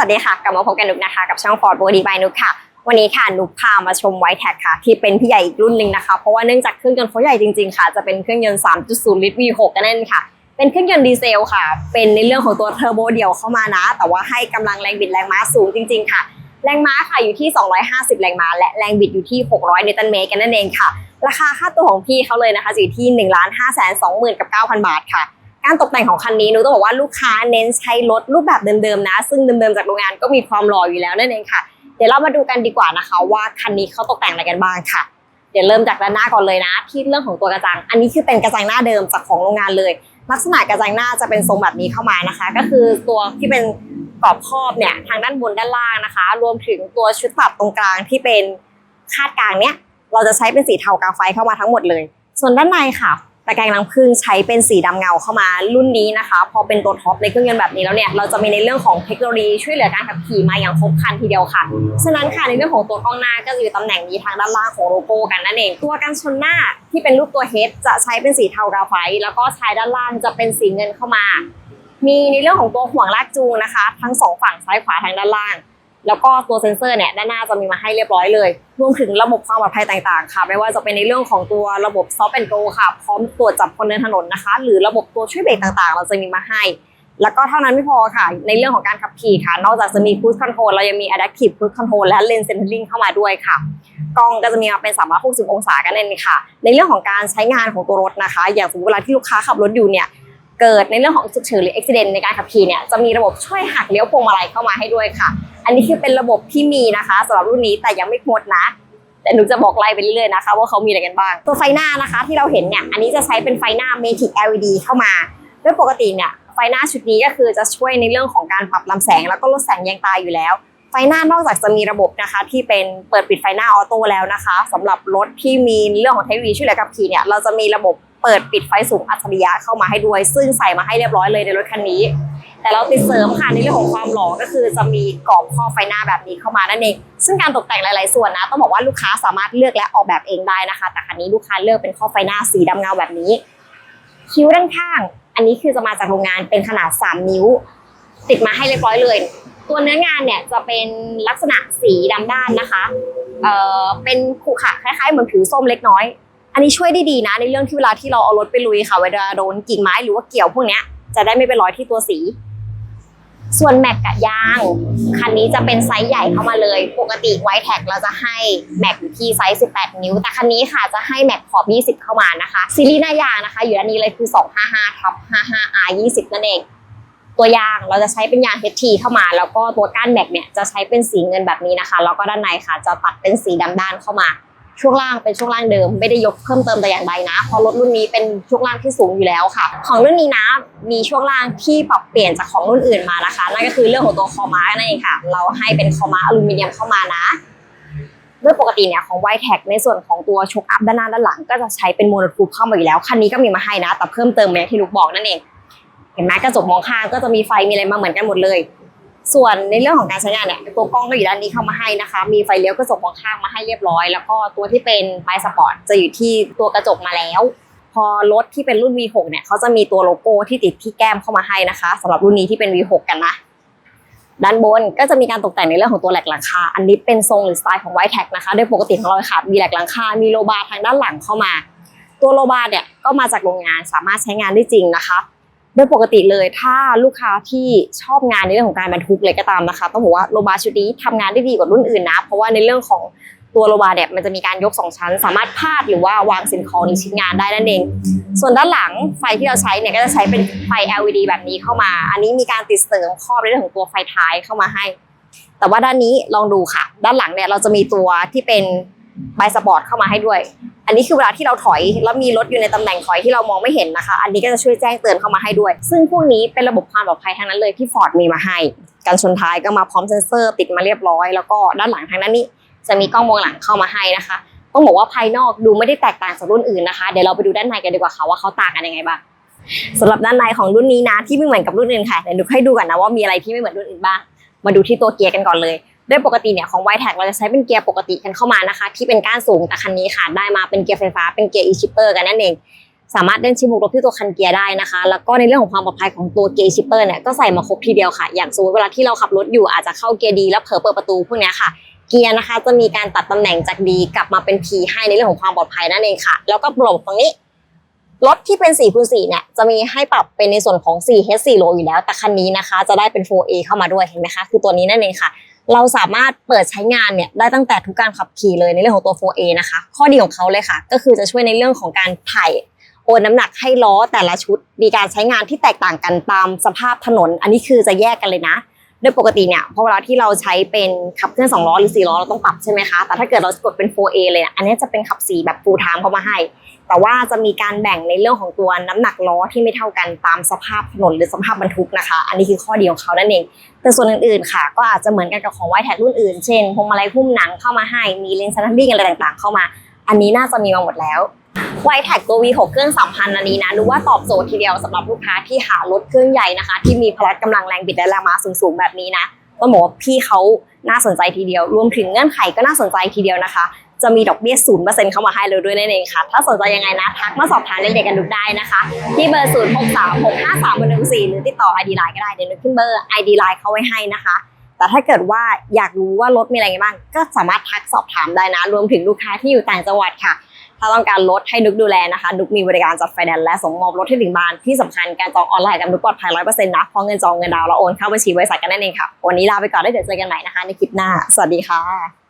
สวัสดีค่ะ กลับมาพบกันนุกนะคะ กับช่อง Ford Body by นุกค่ะ วันนี้ค่ะนุกพามาชมไวท์แท็กค่ะ ที่เป็นพี่ใหญ่อีกรุ่นหนึ่งนะคะ เพราะว่าเนื่องจากเครื่องยนต์เขาใหญ่จริงๆค่ะ จะเป็นเครื่องยนต์ 3.0 ลิตร V6 กันนั่นค่ะ เป็นเครื่องยนต์ดีเซลค่ะ เป็นในเรื่องของตัวเทอร์โบเดี่ยวเข้ามานะ แต่ว่าให้กำลังแรงบิดแรงม้าสูงจริง ๆ ค่ะ แรงม้าค่ะอยู่ที่ 250 แรงม้า และแรงบิดอยู่ที่ 600 นิวตันเมตรกันนั่นเองค่ะ ราคาค่าตัวของพี่เขาเลยนะคะอยู่ที่1 5 2 0 0 0 0กับ9,000 บาทค่ะ การตกแต่งของคันนี้หนูต้องบอกว่าลูกค้าเน้นใช้รถรูปแบบเดิมๆนะ ซึ่งเดิมๆจากโรงงานก็มีความหล่ออยู่แล้วนั่นเองค่ะ เดี๋ยวเรามาดูกันดีกว่านะคะ ว่าคันนี้เขาตกแต่งอะไรกันบ้างค่ะ เดี๋ยวเริ่มจากด้านหน้าก่อนเลยนะ ที่เรื่องของตัวกระจัง อันนี้คือเป็นกระจังหน้าเดิมจากของโรงงานเลย ลักษณะกระจังหน้าจะเป็นทรงแบบนี้เข้ามานะคะ ก็คือตัวที่เป็นกรอบครอบเนี่ยทางด้านบนด้านล่างนะคะ รวมถึงตัวชุดปรับตรงกลางที่เป็นคาดกลางเนี้ยเราจะใช้เป็นสีเทากาไฟเข้ามาทั้งหมดเลย ส่วนด้านในค่ะ ตะแกรงรังผึ้งใช้เป็นสีดำเงาเข้ามารุ่นนี้นะคะ พอเป็นตัวท็อปในเครื่องยนต์แบบนี้แล้วเนี่ยเราจะมีในเรื่องของเทคโนโลยีช่วยเหลือการขับขี่มาอย่างครบครันทีเดียวค่ะฉะนั้นค่ะในเรื่องของตัวกล้องหน้าก็จะอยู่ตำแหน่งนี้ทางด้านล่างของโลโก้กันนั่นเองตัวกันชนหน้าที่เป็นรูปตัวเฮดจะใช้เป็นสีเทากราไฟต์แล้วก็ชายด้านล่างจะเป็นสีเงินเข้ามา มีในเรื่องของตัวห่วงลากจูงนะคะ ทั้งสองฝั่งซ้ายขวาทางด้านล่าง แล้วก็ตัวเซ็นเซอร์เนี่ยด้านหน้าจะมีมาให้เรียบร้อยเลยรวมถึงระบบความปลอดภัยต่างๆ ค่ะ ไม่ว่าจะเป็นในเรื่องของตัวระบบซอฟต์แอนด์โกค่ะ พร้อมตรวจจับคนเดินถนนนะคะ หรือระบบตัวช่วยเบรกต่างๆ เราจะมีมาให้ แล้วก็เท่านั้นไม่พอค่ะ ในเรื่องของการขับขี่ค่ะ นอกจากจะมี cruise control เรายังมี adaptive cruise control และ lane centering เข้ามาด้วยค่ะกล้องก็จะมีมาเป็น 360 องศากันนั่นเองค่ะ ในเรื่องของการใช้งานของตัวรถนะคะ อย่างสมมติเวลาที่ลูกค้าขับรถอยู่เนี่ย เกิดในเรื่องของฉุกเฉินหรืออุบิเหตุในการขับขี่เนี่ยจะมีระบบช่วยหักเลี้ยวพวงมาลัยเข้ามาให้ด้วยค่ะ อันนี้คือเป็นระบบที่มีนะคะสำหรับรุ่นนี้แต่ยังไม่หมดนะแต่หนูจะบอกไล่ไปเรื่อยๆนะคะ ว่าเขามีอะไรกันบ้าง ตัวไฟหน้านะคะที่เราเห็นเนี่ยอันนี้จะใช้เป็นไฟหน้า Matic LED เข้ามาโดยปกติเนี่ยไฟหน้าชุดนี้ก็คือจะช่วยในเรื่องของการปรับลำแสง แล้วก็ลดแสงแยงตาอยู่แล้ว ไฟหน้านอกจากจะมีระบบนะคะที่เป็นเปิดปิดไฟหน้าออโต้แล้วนะคะสำหรับรถที่มีเรื่องของเทคโนโลยีช่วยเหลือขับขี่เนี่ยเราจะมีระบบเปิดปิดไฟสูงอัจฉริยะเข้ามาให้ด้วย ซึ่งใส่มาให้เรียบร้อยเลยในรถคันนี้ แต่เราติดเสริมค่ะในเรื่องของความหล่อก็คือจะมีกรอบครอไฟหน้าแบบนี้เข้ามานั่นเองซึ่งการตกแต่งหลาย ๆ ส่วนนะต้องบอกว่าลูกค้าสามารถเลือกและออกแบบเองได้นะคะ แต่คันนี้ลูกค้าเลือกเป็นครอไฟหน้าสีดำเงาแบบนี้ คิ้วด้านข้าง อันนี้คือจะมาจากโรงงานเป็นขนาด 3 นิ้ว ติดมาให้เรียบร้อยเลย ตัวเนื้องานเนี่ยจะเป็นลักษณะสีดำด้านนะคะเอ่อเป็นขรุขระคล้ายๆเหมือนผิวส้มเล็กน้อย อันนี้ช่วยได้ดีนะ ในเรื่องที่เวลาที่เราเอารถไปลุยค่ะเวลาโดนกิ่งไม้หรือว่าเกี่ยวพวกเนี้ยจะได้ไม่เป็นรอยที่ตัวสี ส่วนแม็กกับยางคันนี้จะเป็นไซส์ใหญ่เข้ามาเลย ปกติไวท์แท็กเราจะให้แม็กอยู่ที่ไซส์ 18 นิ้ว แต่คันนี้ค่ะจะให้แม็กขอบ 20 เข้ามานะคะซีรีส์หน้ายางนะคะ อยู่ด้านนี้เลยคือ 255ทับ 55R 20นั่นเอง ตัวยางเราจะใช้เป็นยาง HT เข้ามา แล้วก็ตัวก้านแม็กเนี่ยจะใช้เป็นสีเงินแบบนี้นะคะ แล้วก็ด้านในค่ะจะตัดเป็นสีดำด้านเข้ามา ช่วงล่างเป็นช่วงล่างเดิม ไม่ได้ยกเพิ่มเติมแต่อย่างใดนะเพราะรถรุ่นนี้เป็นช่วงล่างที่สูงอยู่แล้วค่ะ ของรุ่นนี้นะมีช่วงล่างที่ปรับเปลี่ยนจากของรุ่นอื่นมานะคะนั่นก็คือเรื่องของตัวคอม้านั่นเองค่ะ เราให้เป็นคอม้าอลูมิเนียมเข้ามานะด้วยปกติเนี่ยของไวแท็กในส่วนของตัวชกอัพด้านหน้าด้านหลัง ก็จะใช้เป็นโมโนทูบเข้ามาอยู่แล้ว คันนี้ก็มีมาให้นะ แต่เพิ่มเติมอย่างที่ลูกบอกนั่นเอง ห็นไหมกระจกมองข้างก็จะมีไฟมีอะไรมาเหมือนกันหมดเลย ส่วนในเรื่องของการใช้งานเนี่ยตัวกล้องก็อยู่ด้านนี้เข้ามาให้นะคะ มีไฟเลี้ยวกระจกมองข้างมาให้เรียบร้อย แล้วก็ตัวที่เป็นไฟสปอร์ตจะอยู่ที่ตัวกระจกมาแล้ว พอรถที่เป็นรุ่น V6 เนี่ยเขาจะมีตัวโลโก้ที่ติดที่แก้มเข้ามาให้นะคะสำหรับรุ่นนี้ที่เป็น V6 กันนะด้านบนก็จะมีการตกแต่งในเรื่องของตัวแหลกหลังคา อันนี้เป็นทรงหรือสไตล์ของไวท์แท็กนะคะโดยปกติของเราค่ะมีแหลกหลังคา มีโลบาร์ทางด้านหลังเข้ามา ตัวโลบาร์เนี่ยก็มาจากโรงงานสามารถใช้งานได้จริงนะคะ ดยปกติเลยถ้าลูกค้าที่ชอบงานในเรื่องของการบรรทุกเลยก็ตามนะคะ ต้องบอกว่าโลบาชุดนี้ทำงานได้ดีกว่ารุ่นอื่นนะ เพราะว่าในเรื่องของตัวโลบาเนี่ยมันจะมีการยกสองชั้น สามารถพาดหรือว่าวางสิ่งของในชิ้นงานได้นั่นเอง ส่วนด้านหลังไฟที่เราใช้เนี่ยก็จะใช้เป็นไฟ LED แบบนี้เข้ามา อันนี้มีการติดเสริมครอบในเรื่องของตัวไฟท้ายเข้ามาให้ แต่ว่าด้านนี้ลองดูค่ะ ด้านหลังเนี่ยเราจะมีตัวที่เป็นไบสปอร์ตเข้ามาให้ด้วย อันนี้คือเวลาที่เราถอยแล้วมีรถอยู่ในตำแหน่งถอยที่เรามองไม่เห็นนะคะ อันนี้ก็จะช่วยแจ้งเตือนเข้ามาให้ด้วย ซึ่งพวกนี้เป็นระบบความปลอดภัยทั้งนั้นเลยที่ฟอร์ดมีมาให้การชนท้ายก็มาพร้อมเซ็นเซอร์ติดมาเรียบร้อย แล้วก็ด้านหลังทางด้านนี้ จะมีกล้องมองหลังเข้ามาให้นะคะต้องบอกว่าภายนอกดูไม่ได้แตกต่างจากรุ่นอื่นนะคะเดี๋ยวเราไปดูด้านในกันดีกว่าค่ะว่าเขาต่างกันยังไงบ้างสำหรับด้านในของรุ่นนี้นะที่ไม่เหมือนกับรุ่นอื่นค่ะเดี๋ยวดูให้ดูกันนะว่ามีอะไรที่ไม่เหมือนรุ่นอื่นบ้างมาดูที่ตัวเกียร์กันก่อนเลย ด้วยปกติเนี่ยของ y t e c เราจะใช้เป็นเกียร์ปกติกันเข้ามานะคะ ที่เป็นก้านสูงแต่คันนี้ค่ะได้มาเป็นเกียร์ไฟฟ้าเป็นเกียร์ e-shifter กันนั่นเองสามารถเล่นชิบุกรถที่ตัวคันเกียร์ได้นะคะ แล้วก็ในเรื่องของความปลอดภัยของตัวเกียร์ชิปเปอร์เนี่ยก็ใส่มาครบทีเดียวค่ะ อย่างสมมติเวลาที่เราขับรถอยู่อาจจะเข้าเกียร์ดีแล้วเผลอเปิดประตูพวกนี้ค่ะ เกียร์นะคะ จะมีการตัดตำแหน่งจากดีกลับมาเป็น P ให้ในเรื่องของความปลอดภัยนั่นเองค่ะ แล้วก็ปลบตรงนี้รถที่เป็น4คูณ4เนี่ยจะมีให้ปรับเป็นในส่วนของ 4H 4 Low อยู่แล้ว แต่คันนี้นะคะ จะได้เป็น 4A เข้ามาด้วยเห็นไหมคะ คือตัวนี้นั่นเองค่ะ เราสามารถเปิดใช้งานเนี่ยได้ตั้งแต่ทุกการขับขี่เลยในเรื่องของตัว 4A นะคะ ข้อดีของเขาเลยค่ะ ก็คือจะช่วยในเรื่องของการถ่ายโอนน้ำหนักให้ล้อแต่ละชุด มีการใช้งานที่แตกต่างกันตามสภาพถนน อันนี้คือจะแยกกันเลยนะ โดยปกติเนี่ยพอเวลาที่เราใช้เป็นขับเคลื่อน2ล้อหรือ4ล้อเราต้องปรับใช่ไหมคะ แต่ถ้าเกิดเรากดเป็น 4A เลยอันนี้จะเป็นขับ4แบบ full time เข้ามาให้ แต่ว่าจะมีการแบ่งในเรื่องของตัวน้ำหนักล้อที่ไม่เท่ากันตามสภาพถนนหรือสภาพบรรทุกนะคะ อันนี้คือข้อดีของเขานั่นเอง แต่ส่วนอื่นๆค่ะ ก็อาจจะเหมือนกันกับของไวแท็รุ่นอื่น เช่นพวงมาลัยหุ้มหนังเข้ามาให้ มีเลนส์ซันบิ้งอะไรต่างๆ เข้ามา อันนี้น่าจะมีมาหมดแล้ว ไวแท็กตัว V6 เครื่อง3,000อันนี้นะรู้ว่าตอบโจทย์ทีเดียวสำหรับลูกค้าที่หารถเครื่องใหญ่นะคะ ที่มีพลังกำลังแรงบิดและแรงม้าสูงๆแบบนี้นะต้องบอกว่าพี่เขาน่าสนใจทีเดียว รวมถึงเงื่อนไขก็น่าสนใจทีเดียวนะคะ จะมีดอกเบี้ยศูนย์เปอร์เซ็นต์เข้ามาให้เลยด้วยนั่นเองค่ะ ถ้าสนใจยังไงนะ ทักมาสอบถามเด็กๆกันดูได้นะคะ ที่เบอร์ศูนย์หกสามหกห้าสามหนึ่งสี่หรือติดต่อ ID Line ก็ได้ เดี๋ยวนึกขึ้นเบอร์ ID Line เขาไว้ให้นะคะ แต่ถ้าเกิดว่าอยากรู้ว่ารถมีอะไรบ้าง ก็สามารถทักสอบถามได้นะ รวมถึงลูกค้าที่อยู่ต่างจังหวัดค่ะ ถ้าต้องการรถให้นุกดูแลนะคะนุกมีบริการจัดไฟแนนซ์และส่งมอบรถที่ถึงบ้านที่สำคัญการจองออนไลน์กับนุกปลอดภัยร้อยเปอร์เซ็นต์นะเพราะเงินจองเงินดาวเราโอนเข้าบัญชีบริษัทกันนั่นเองค่ะ วันนี้ลาไปก่อนได้เดี๋ยวเจอกันใหม่นะคะในคลิปหน้า สวัสดีค่ะ